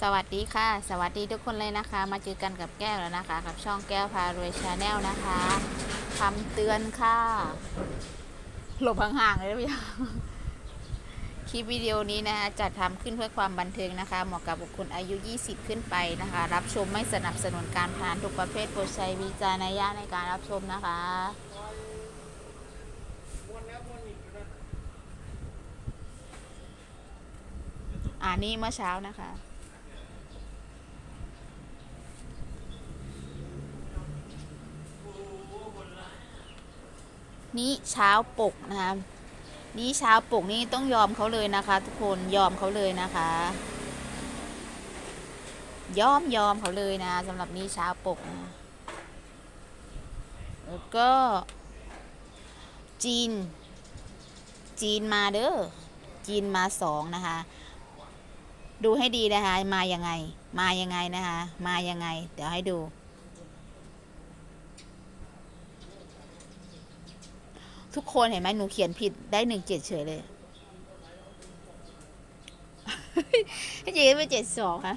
สวัสดีค่ะ สวัสดีทุกคนเลยนะคะ มาเจอกันกับแก้วแล้วนะคะ กับช่องแก้วพารวยชาแนลนะคะคำเตือนค่ะ หลบห่างๆเลยพี่คลิปวิดีโอนี้นะคะจัดทำขึ้นเพื่อความบันเทิงนะคะ เหมาะกับบุคคลอายุ 20 ขึ้นไปนะคะ รับชมไม่สนับสนุนการพนันทุกประเภทโปรดใช้วิจารณญาณในการรับชมนะคะอ่านี่เมื่อเช้านะคะ นี่เช้าปกนะคะนี่เช้าปกนี่ต้องยอมเขาเลยนะคะ ทุกคนยอมเขาเลยนะคะ ยอมยอมเขาเลยนะสำหรับนี่เช้าปกนะแล้วก็ จีน จีนมาเด้อจีนมาสองนะคะ ดูให้ดีนะคะ มายังไง มายังไงนะคะ มายังไง เดี๋ยวให้ดู ทุกคนเห็นไหมหนูเขียนผิดได้หนึ่งเจ็ดเฉยเลยให้จีนไปเจ็ดสองค่ะ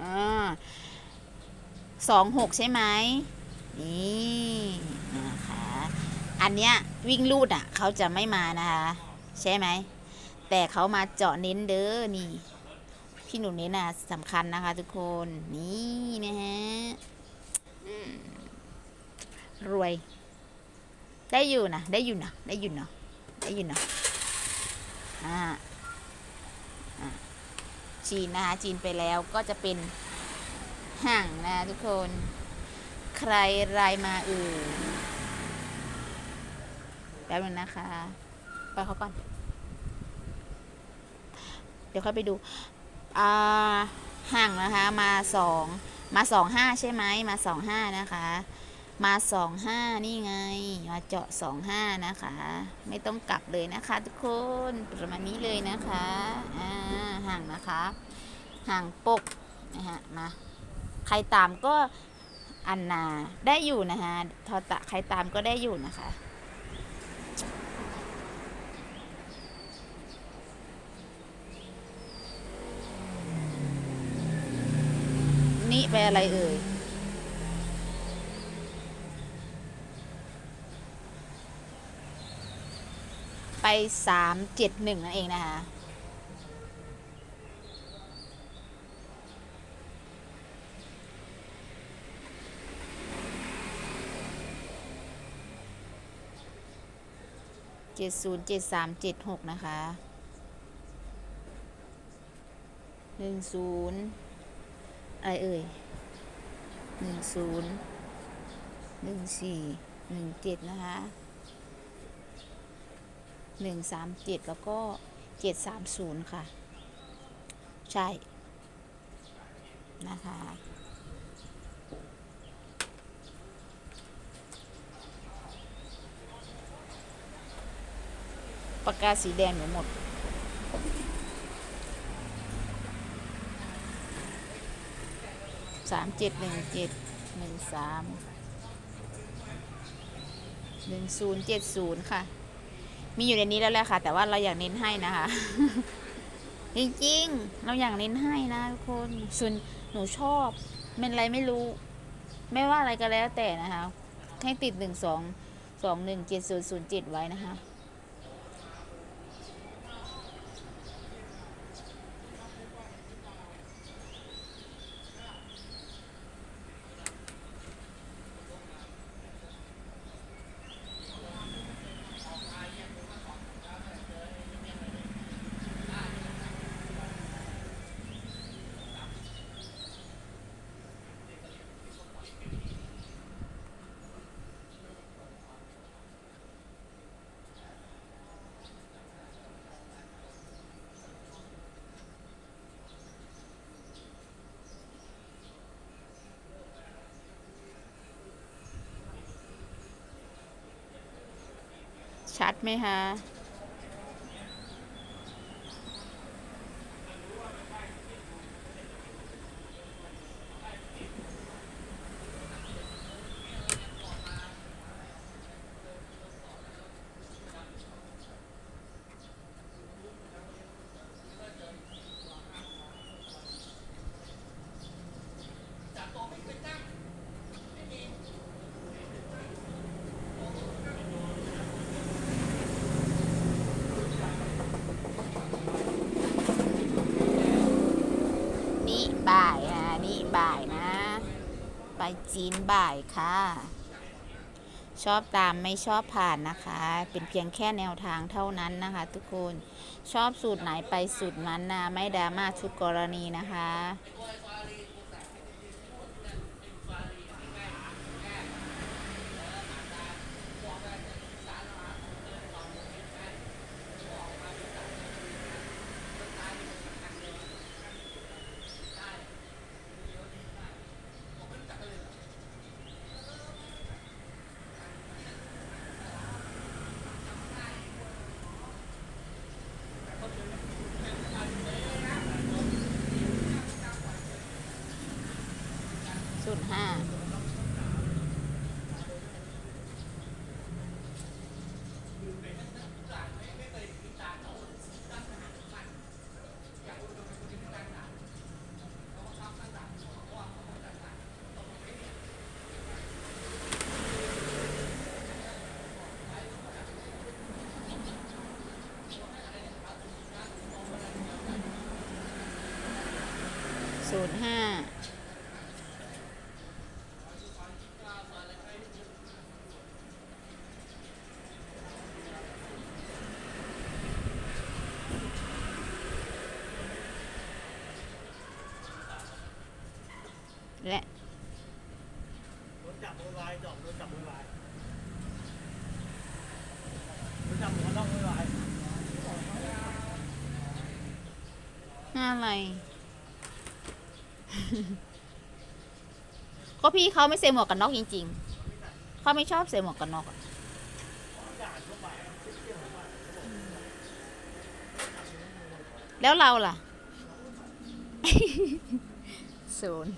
อ่าสองหกใช่ไหมนี่นะคะอันเนี้ยวิ่งลูดอะ เขาจะไม่มานะคะ ใช่ไหม แต่เขามาเจาะเน้นเด้อนี่พี่หนูเน้นน่ะสำคัญนะคะทุกคน นี่นะฮะ รวย ได้อยู่นะได้อยู่นะได้อยู่เนาะได้อยู่เนาะอ่าอ่าจีนนะคะจีนไปแล้วก็จะเป็นห่างนะทุกคน ใครรายมาเอ่ยแป๊บนึงนะคะ ไปเขาก่อน เดี๋ยวค่อยไปดูอ่าห่างนะคะ มาสองมาสองห้าใช่ไหมมาสองห้านะคะ มาสองห้านี่ไง มาเจาะสองห้านะคะ ไม่ต้องกลับเลยนะคะทุกคนประมาณนี้เลยนะคะอ่าห่างนะคะห่างปกนะฮะมาใครตามก็อันนาได้อยู่นะคะทอตะใครตามก็ได้อยู่นะคะนี่ไปอะไรเอ่ย ไปสามเจ็ดหนึ่งนั่นเองนะคะเจ็ดศูนย์เจ็ดสามเจ็ดหกนะคะหนึ่งศูนย์อะไรเอ่ยหนึ่งศูนย์หนึ่งสี่หนึ่งเจ็ดนะคะ หนึ่งสามเจ็ดแล้วก็เจ็ดสามศูนย์ค่ะ ใช่ นะคะ ปากกาสีแดงหนูหมดสามเจ็ดหนึ่งเจ็ดหนึ่งสามหนึ่งศูนย์เจ็ดศูนย์ค่ะ มีอยู่ในนี้แล้วแหละค่ะ แต่ว่าเราอยากเน้นให้นะคะ จริงๆ เราอยากเน้นให้นะทุกคนส่วนหนูชอบเป็นอะไรไม่รู้ ไม่ว่าอะไรก็แล้วแต่นะคะ ให้ติดหนึ่งสองสองหนึ่งเจ็ดศูนย์ศูนย์เจ็ดไว้นะคะ ชั ดไหมคะ บ่ายอะนี่บ่ายนะ ไปจีนบ่ายค่ะ ชอบตามไม่ชอบผ่านนะคะ เป็นเพียงแค่แนวทางเท่านั้นนะคะ ทุกคนชอบสูตรไหนไปสูตรนั้นนะไม่ดราม่าชุดกรณีนะคะ สูตรห้า ศูนย์ห้า และโดนจับมือวายจอบโดนจับมือวายโดนจับหัวนอกมือวายอะไร ก็พี่เขาไม่ใส่หมวกกันน็อกจริงๆเขาไม่ชอบใส่หมวกกันน็อกอะแล้วเราล่ะ ศูนย์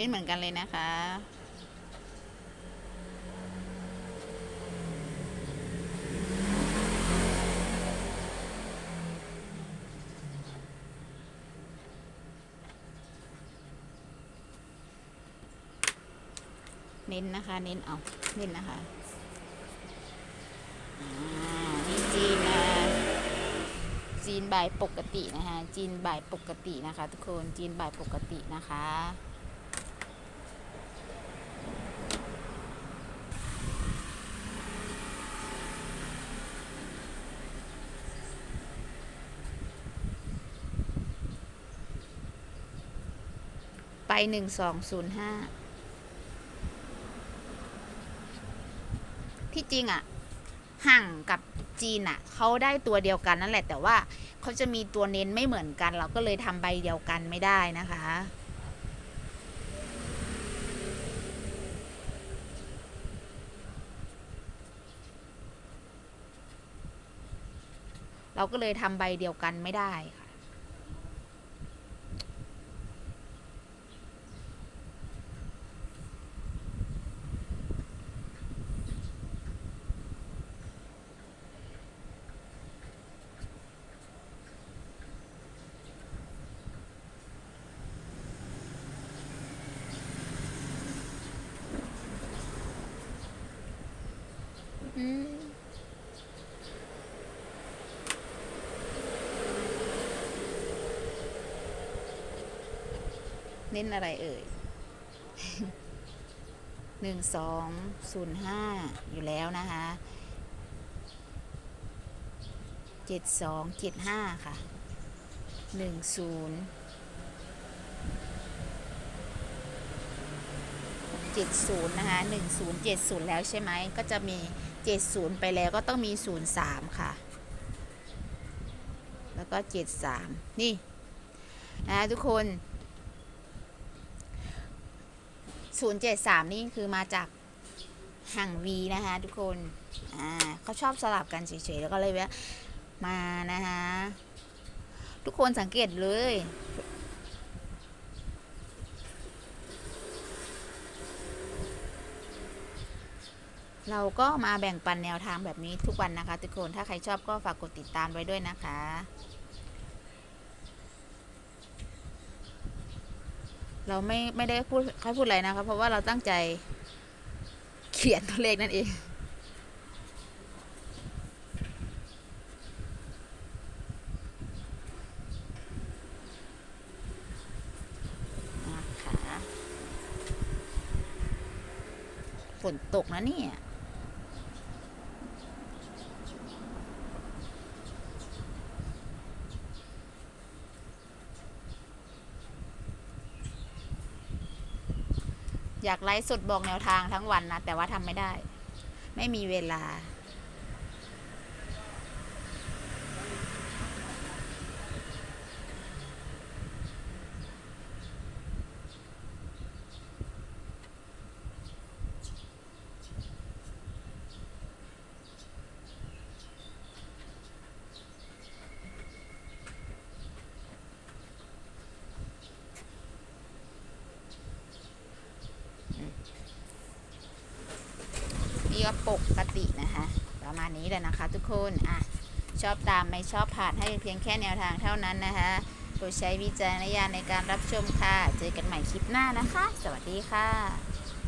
นี่เหมือนกันเลยนะคะ เน้นนะคะ เน้นเอาเน้นนะคะอ่านี่จีนนะจีนบ่ายปกตินะคะ จีนบ่ายปกตินะคะ ทุกคนจีนบ่ายปกตินะคะ หนึ่งสองศูนย์ห้าที่จริงอะห่างกับจีนอะเขาได้ตัวเดียวกันนั่นแหละ แต่ว่าเขาจะมีตัวเน้นไม่เหมือนกัน เราก็เลยทำใบเดียวกันไม่ได้นะคะเราก็เลยทำใบเดียวกันไม่ได้ค่ะ อืม เน้นอะไรเอ่ยหนึ่งสองศูนย์ห้าอยู่แล้วนะคะเจ็ดสองเจ็ดห้าค่ะหนึ่งศูนย์เจ็ดศูนย์นะคะหนึ่งศูนย์เจ็ดศูนย์แล้วใช่ไหมก็จะมีเจ็ดศูนย์ไปแล้วก็ต้องมีศูนย์สามค่ะ แล้วก็เจ็ดสามนี่นะทุกคน 073 นี่คือมาจากห่างวีนะคะทุกคน อ่าเขาชอบสลับกันเฉยๆ แล้วก็เลยแวะมานะคะทุกคนสังเกตเลย เราก็มาแบ่งปันแนวทางแบบนี้ทุกวันนะคะ ทุกคน ถ้าใครชอบก็ฝากกดติดตามไว้ด้วยนะคะ เราไม่ไม่ได้พูดเขาพูดอะไรนะคะเพราะว่าเราตั้งใจเขียนตัวเลขนั่นเองนะคะฝนตกนะเนี่ย อยากไลฟ์สดบอกแนวทางทั้งวันนะแต่ว่าทำไม่ได้ ไม่มีเวลา นี่ ก็ปกตินะคะ ประมาณนี้แหละนะคะ ทุกคนอะชอบตามไม่ชอบผ่านให้เพียงแค่แนวทางเท่านั้นนะคะโปรดใช้วิจารณญาณในการรับชมค่ะ เจอกันใหม่คลิปหน้านะคะ สวัสดีค่ะ